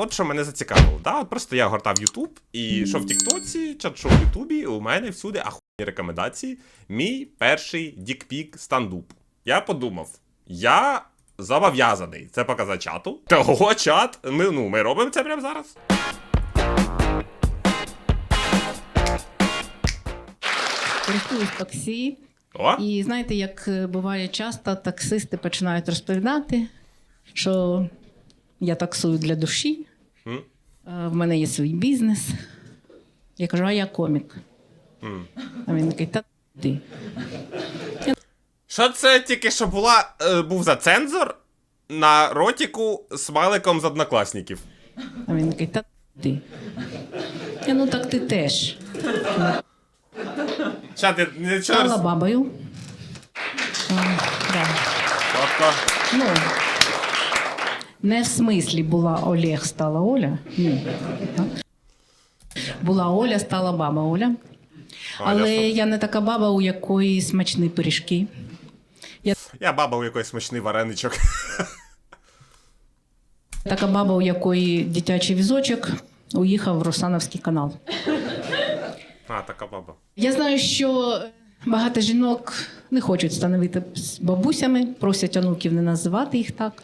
от що мене зацікавило. Да? От просто я гортав Ютуб, і що в Тіктоці, чи що в Ютубі, у мене всюди ахуєнні рекомендації. Мій перший дікпік стандуп. Я подумав, я зобов'язаний це показати чату. Того чат, ми, ну, ми робимо це прямо зараз. користуюсь таксі. О, І знаєте, як е, буває часто, таксисти починають розповідати, що я таксую для душі, Е, в мене є свій бізнес. Я кажу, а я комік. М. А він такий, та ти. Що це тільки що була, е, був за цензор на ротіку з смайликом з однокласників? А він такий, та ти. Я, ну так ти теж. Чат, я не Стала бабою. А, да. Тобто, Ну, не в смислі була Олег, стала Оля. Ні. Була Оля, стала баба Оля. Але я не така баба, у якої смачні пиріжки. Я я баба у якоїсь смачний вареничок. така баба, у якої дитячий візочок уїхав в Русановський канал. А, така баба. Я знаю, що багато жінок не хочуть становити бабусями, просять онуків не називати їх так.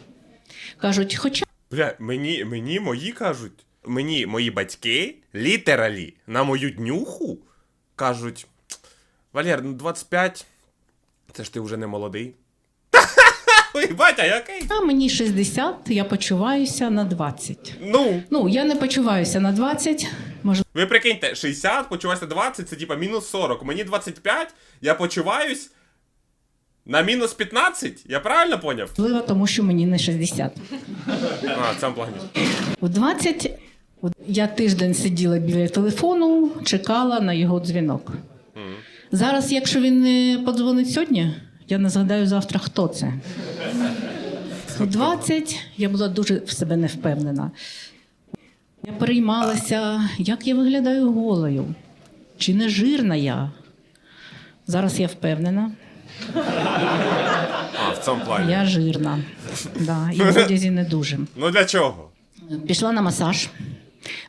Кажуть, хоча Бля, мені, мені мої кажуть, мені мої батьки літералі на мою днюху кажуть: Валер, ну 25, це ж ти вже не молодий. Ой, батя, який? а мені 60, я почуваюся на 20. Ну, Ну, я не почуваюся на 20, можливо, ви прикиньте, 60, почуваюся 20, це типа мінус 40. Мені 25, я почуваюсь на мінус 15. Я правильно поняв? тому що мені не 60. А, в цьому плані. У 20 я тиждень сиділа біля телефону, чекала на його дзвінок. Зараз, якщо він не подзвонить сьогодні, я не згадаю завтра, хто це. У 20 я була дуже в себе не впевнена. Я переймалася, як я виглядаю голою, чи не жирна я. Зараз я впевнена, А, в цьому плані. я жирна. Да, і в одязі не дуже. Ну для чого? Пішла на масаж.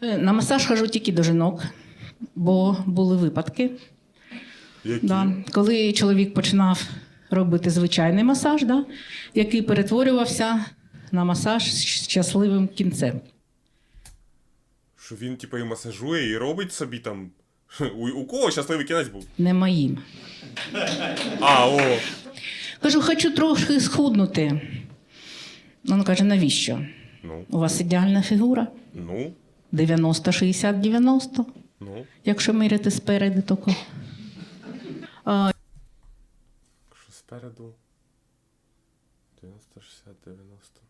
Е, На масаж хожу тільки до жінок, бо були випадки. Які? Да. Коли чоловік починав робити звичайний масаж, да, який перетворювався на масаж з щасливим кінцем. Що він, типу, і масажує, і робить собі там. У, у кого щасливий кінець був? Не моїм. А, о. Кажу, хочу трохи схуднути. Він каже, навіщо? Ну, У вас ідеальна фігура. ну, 90, 60, 90. ну. Якщо міряти спереду, то ко- а, Що спереду? 90, 60, 90.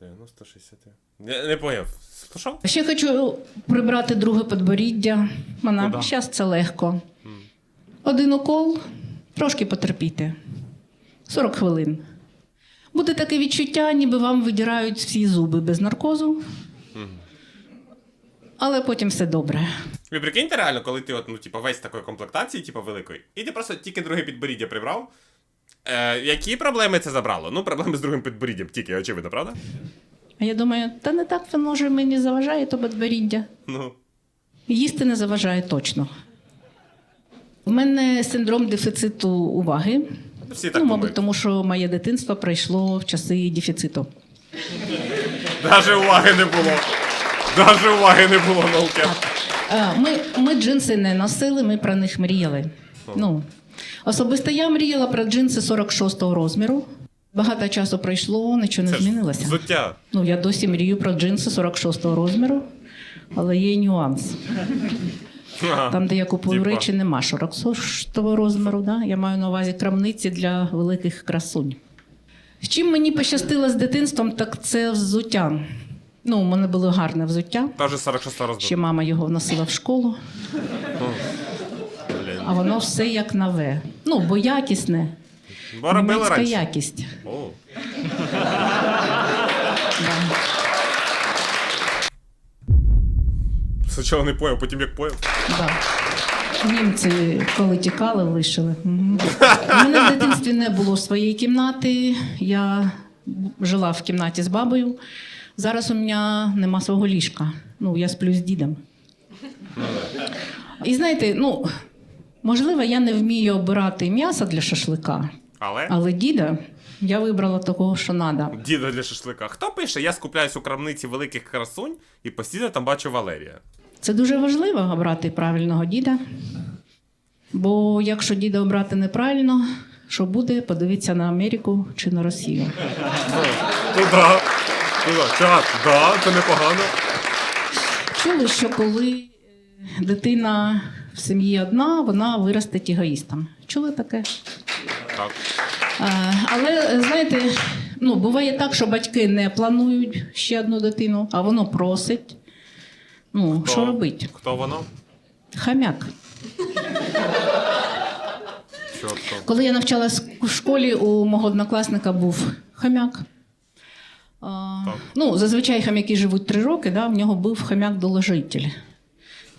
90, 60. Не, не поняв. Що? Ще хочу прибрати друге підборіддя. Вона зараз це легко. Один укол, трошки потерпіти. 40 хвилин. Буде таке відчуття, ніби вам видирають всі зуби без наркозу. Але потім все добре. Ви прикиньте реально, коли ти от, ну, типу, весь такої комплектації, типу, великої, і ти просто тільки друге підборіддя прибрав. Е, які проблеми це забрало? Ну, проблеми з другим підборіддям, тільки, очевидно, правда? А я думаю, та не так він може мені заважає то підборіддя. Ну. Їсти не заважає точно. У мене синдром дефіциту уваги. Всі так ну, мабуть, думають. тому що моє дитинство пройшло в часи дефіциту. Даже уваги не було. Даже уваги не було науки. Е, Ми, ми джинси не носили, ми про них мріяли. Ну, особисто я мріяла про джинси 46-го розміру. Багато часу пройшло, нічого не Це змінилося. взуття. Ну, я досі мрію про джинси 46-го розміру, але є нюанс. Ага. Там, де я купую Типа. речі, нема 46-го розміру. Да? Я маю на увазі крамниці для великих красунь. Чим мені пощастило з дитинством, так це взуття. Ну, у мене було гарне взуття. Та 46 розмір. Ще мама його вносила в школу. А воно все як нове. Ну, бо якісне. Бо робили Німецька раніше. якість. О. Да. Спочатку не поняв, потім як поняв. Да. Німці, коли тікали, лишили. Мгм. У мене в дитинстві не було своєї кімнати. Я жила в кімнаті з бабою. Зараз у мене нема свого ліжка. Ну, я сплю з дідом. І знаєте, ну, можливо, я не вмію обирати м'ясо для шашлика, Але. але діда я вибрала такого, що треба. Діда для шашлика. Хто пише? Я скупляюсь у крамниці великих красунь і постійно там бачу Валерія. Це дуже важливо обрати правильного діда. Бо якщо діда обрати неправильно, що буде, подивіться на Америку чи на Росію. Ну да. Ну да, це непогано. Чули, що коли дитина в сім'ї одна, вона виросте егоїстом. Чули таке? Так. Але знаєте, ну буває так, що батьки не планують ще одну дитину, а воно просить. Ну, Хто- що робить? Хто воно? Хам'як. Коли я навчалась у школі, у мого однокласника був хам'як. Ну, зазвичай хам'яки живуть три роки, да, в нього був хам'як-доложитель.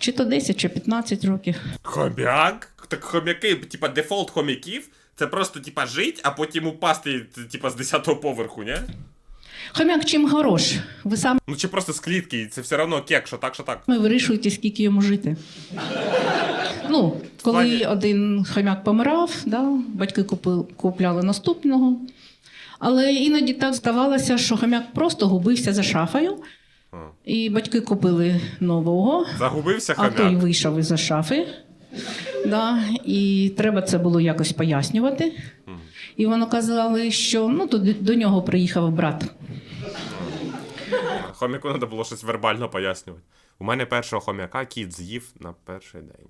Чи то 10, чи 15 років. Хомяк? Так хомяки, типа дефолт хомяків, це просто типа жить, а потім упасти, типа, з 10-го поверху, ні? Хам'як чим хорош? Ви самі Ну чи просто з клітки, це все одно кек, що так, що так. Ми вирішуєте, скільки йому жити. Ну, коли Плані- один хам'як помирав, да, батьки купили, купляли наступного. Але іноді так здавалося, що хам'як просто губився за шафою. І батьки купили нового. Загубився А той хомяк. вийшов із-за шафи. Да, і треба це було якось пояснювати. І воно казали, що ну, то до- до нього приїхав брат. Хомяку треба було щось вербально пояснювати. У мене першого хомяка кіт з'їв на перший день.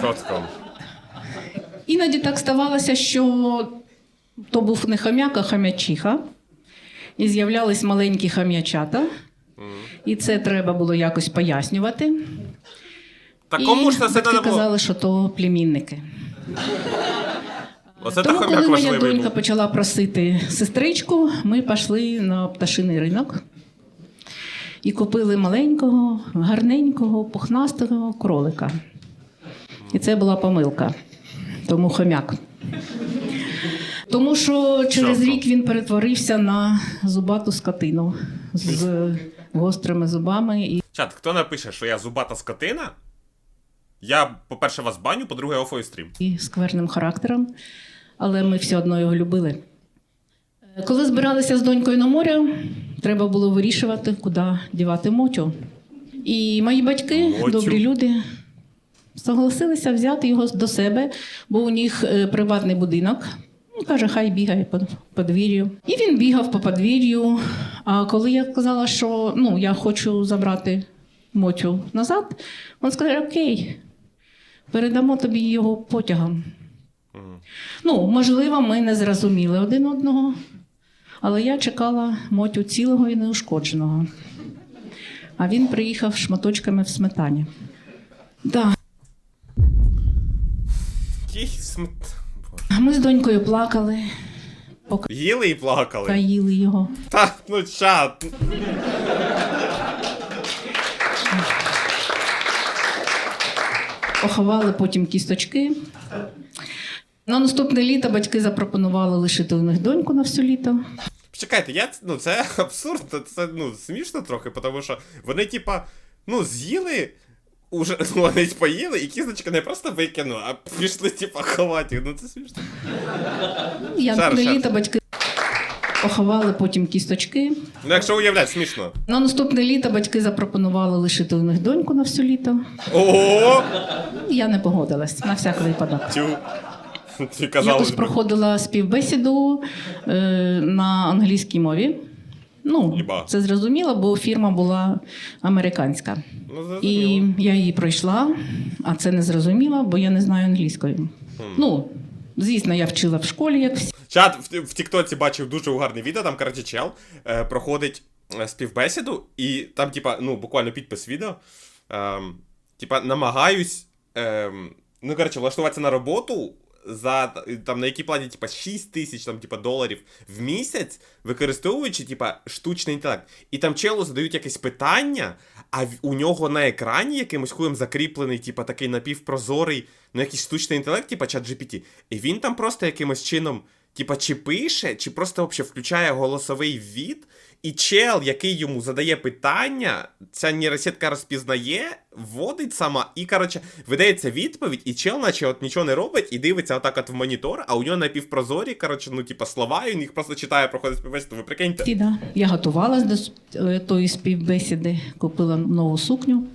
Чотко. Іноді так ставалося, що то був не хам'як, а хам'ячиха. І з'являлись маленькі хам'ячата. І це треба було якось пояснювати. Та кому ж це все треба було? казали, що то племінники. Оце Тому, коли моя важливий донька був. почала просити сестричку, ми пішли на пташиний ринок і купили маленького, гарненького, пухнастого кролика. І це була помилка. Тому хомяк. Тому що через рік він перетворився на зубату скотину з гострими зубами. І Чат, хто напише, що я зубата скотина? Я, по-перше, вас баню, по-друге, офою стрім. і скверним характером, але ми все одно його любили. Е, Коли збиралися з донькою на море, треба було вирішувати, куди дівати мотю. І мої батьки, Мотю. добрі люди, согласилися взяти його до себе, бо у них е, приватний будинок. Ну, Каже, хай бігає по подвір'ю. І він бігав по подвір'ю. А коли я сказала, що ну, я хочу забрати мотю назад, він сказав, окей, передамо тобі його потягом. Ну, можливо, ми не зрозуміли один одного, але я чекала мотю цілого і неушкодженого. А він приїхав шматочками в сметані. Да. А Ми з донькою плакали, Їли і плакали. покаїли його. Та, ну чат. Поховали потім кісточки. На наступне літо батьки запропонували лишити у них доньку на все літо. Чекайте, я, ну це абсурд, це ну, смішно трохи, тому що вони, типа, ну, з'їли, уже, ну, вони поїли, і кісточка не просто викинули, а пішли, типа, ховати. Ну це смішно. Я Шар, на літо батьки поховали потім кісточки. Ну, якщо уявляти, смішно. На наступне літо батьки запропонували лишити у них доньку на все літо. Ого! Я не погодилась на всяк випадок. Тю. Ти казала, Якось проходила співбесіду е, на англійській мові. Ну, це зрозуміло, бо фірма була американська. ну, І я її пройшла, а це не зрозуміла, бо я не знаю англійської. Ну, звісно, я вчила в школі, як всі. Чат в, в Тіктоці бачив дуже угарне відео, там, коротше, чел е, проходить е, співбесіду, і там, типа, ну, буквально підпис відео. Ем, типа, намагаюсь, ем, ну, коротше, влаштуватися на роботу за там на якій платять типа, 6 тисяч там, типа, доларів в місяць, використовуючи, типа, штучний інтелект. І там челу задають якесь питання, а у нього на екрані якимось хуєм закріплений, типа, такий напівпрозорий, ну, якийсь штучний інтелект, типа чат GPT. І він там просто якимось чином, типа, чи пише, чи просто вообще включає голосовий ввід, і чел, який йому задає питання, ця нейросетка розпізнає, вводить сама, і, коротше, видається відповідь, і чел, наче от нічого не робить, і дивиться отак от в монітор, а у нього напівпрозорі, коротше, ну, типа, слова, і він їх просто читає, проходить співбесіду. Ви прикиньте. Да. Я готувалась до е, тої співбесіди, купила нову сукню.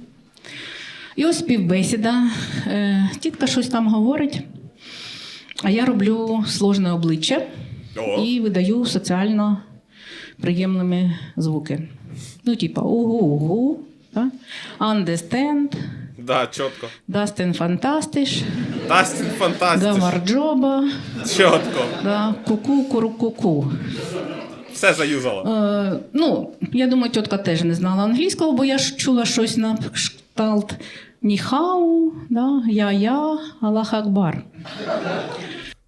І ось співбесіда. Е, Тітка щось там говорить, а я роблю сложне обличчя О, і видаю соціально приємними звуки. Ну, типа угу-угу, да? understand, да, чітко. Dustin Fantastisch, Дастін фантастич. Гамарджоба, Чітко. да, ку-ку, куру-ку-ку. Все заюзало. Е, ну, я думаю, тітка теж не знала англійського, бо я ж чула щось на кшталт ніхау, да, я-я, Аллах Акбар.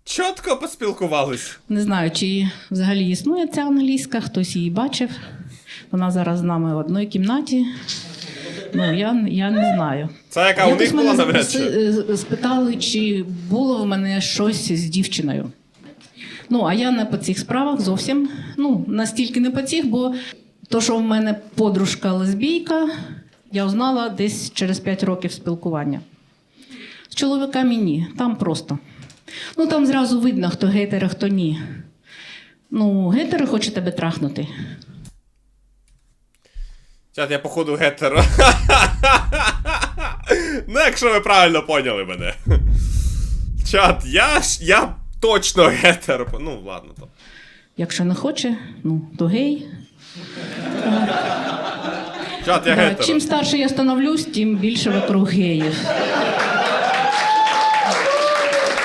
Чітко поспілкувались. Не знаю, чи взагалі існує ця англійська, хтось її бачив. Вона зараз з нами в одній кімнаті. Ну, я, я не знаю. Це яка у них була навряд чи. е, спитали, чи було в мене щось з дівчиною. Ну, а я не по цих справах зовсім. Ну, настільки не по цих, бо то, що в мене подружка лесбійка, я узнала десь через 5 років спілкування. З чоловіками ні, там просто. Ну, там зразу видно, хто гетер, а хто ні. Ну, гетер хоче тебе трахнути. Чат, я походу гетеро. ну, якщо ви правильно поняли мене. Чат, я я точно гетеро. Ну, ладно то. Якщо не хоче, ну, то гей. Чат, я Да, гетеро. чим старше я становлюсь, тим більше вокруг геїв.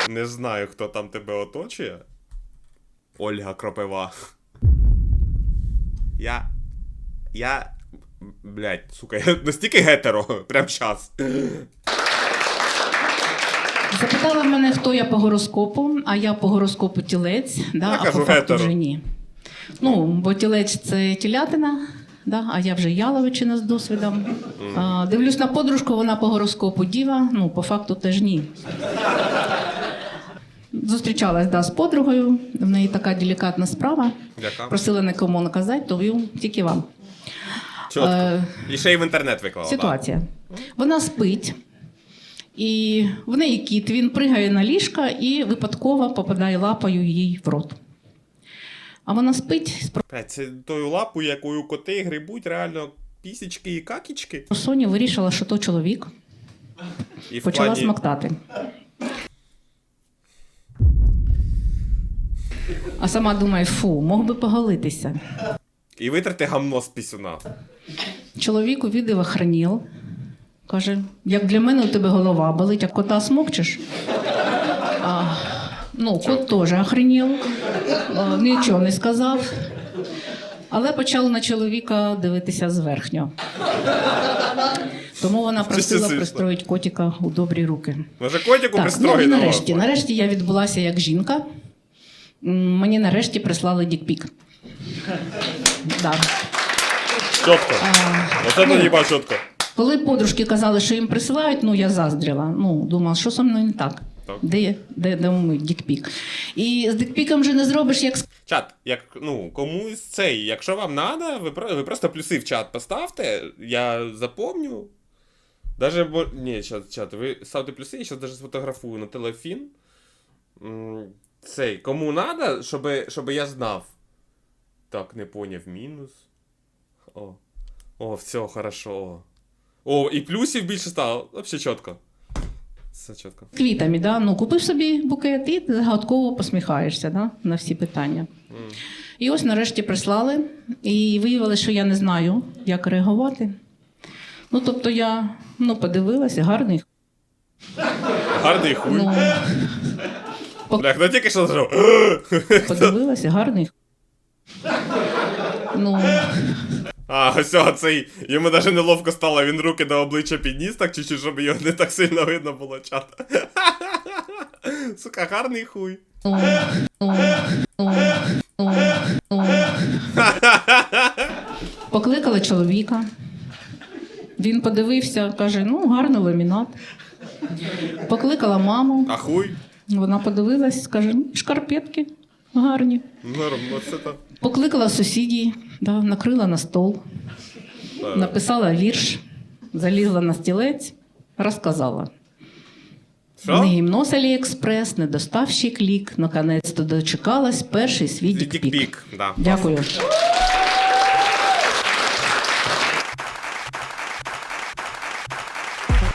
Не знаю, хто там тебе оточує. Ольга Кропива. Я. Я. Блять, сука, я настільки гетеро. Прям щас. Запитала мене, хто я по гороскопу, а я по гороскопу тілець, да, Я а кажу, по факту гетеро. вже ні. Ну, бо тілець це тілятина, да, а я вже яловичина з досвідом. А, дивлюсь на подружку, вона по гороскопу діва, ну, по факту теж ні. Зустрічалась да, з подругою, в неї така делікатна справа. Яка? Просила нікому наказати, то вів тільки вам. Чітко. Е, І ще й в інтернет виклала. Ситуація. Вона спить, і в неї кіт, він пригає на ліжка і випадково попадає лапою їй в рот. А вона спить це тою лапу, якою коти грибуть, реально пісічки і какічки. просоні вирішила, що то чоловік, І почала плані... смоктати. А сама думає, фу, мог би поголитися. І витерти гамно з пісюна. Чоловік увідав охраніл. Каже: як для мене у тебе голова болить, а кота смокчеш? А, ну, кот теж охреніл, а, нічого не сказав. Але почав на чоловіка дивитися зверхньо. Тому вона просила пристроїти котика у добрі руки. Може котику Так, ну і нарешті, нарешті я відбулася як жінка. Мені нарешті прислали дікпік. Да. Чітко. Оце ну, їба чітко. Коли подружки казали, що їм присилають, ну я заздріла. Ну, думала, що со мною не так. Де, де, мій дікпік? І з дікпіком вже не зробиш, як Чат, як ну комусь цей, якщо вам надо, ви, ви просто плюси в чат поставте, я запомню. Даже бо. Ні, чат, чат, ви ставте плюси, я зараз даже сфотографую на телефін. Цей, кому надо, щоб, щоб я знав. Так, не поняв, мінус. О. О, все, хорошо. О, і плюсів більше стало. Вообще чітко. Все чітко. квітами. Да? Ну, купив собі букет і загадково посміхаєшся да? на всі питання. І ось нарешті прислали, і виявилося, що я не знаю, як реагувати. Ну, тобто я ну, подивилася, гарний. Гарний хуй. Ну, Бля, хто тільки що зажив? подивилася, гарний. Ну, А, ось цей. Йому навіть неловко стало, він руки до обличчя підніс, так чуть-чуть, щоб його не так сильно видно було чат. Сука, гарний хуй. Покликали чоловіка. Він подивився, каже: ну, гарний ламінат. Покликала маму, А хуй? вона подивилась, каже, «Ну, шкарпетки. Гарні. Норм, ну це то. Покликала сусідів, да, накрила на стол, написала вірш, залізла на стілець, розказала. Що? Не гімноз Аліекспрес, не доставщик лік, наконець-то дочекалась перший свій дікпік. Дікпік, да. Дякую.